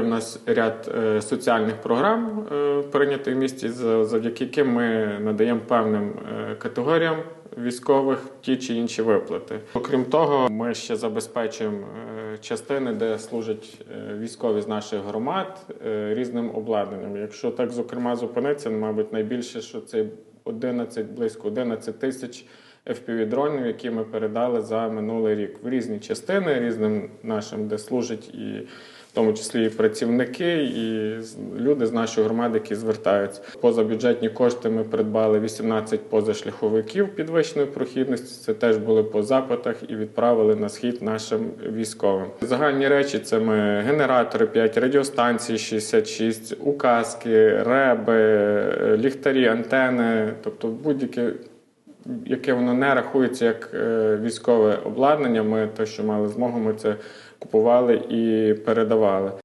В нас ряд е, соціальних програм е, прийнятих в місті, завдяки яким ми надаємо певним е, категоріям військових ті чи інші виплати. Окрім того, ми ще забезпечуємо частини, де служать військові з наших громад різним обладнанням. Якщо так зокрема зупинитися, ну, мабуть, найбільше, що це 11, близько 11 тисяч FPV-дронів, які ми передали за минулий рік в різні частини, різним нашим, де служать і в тому числі і працівники, і люди з нашої громади, які звертаються. Позабюджетні кошти ми придбали 18 позашляховиків підвищеної прохідності. Це теж були по запитах і відправили на схід нашим військовим. Загальні речі це ми генератори 5, радіостанції 66, указки, реби, ліхтарі, антени, тобто будь-яке яке воно не рахується як е, військове обладнання. Ми те, що мали змогу, ми це купували і передавали.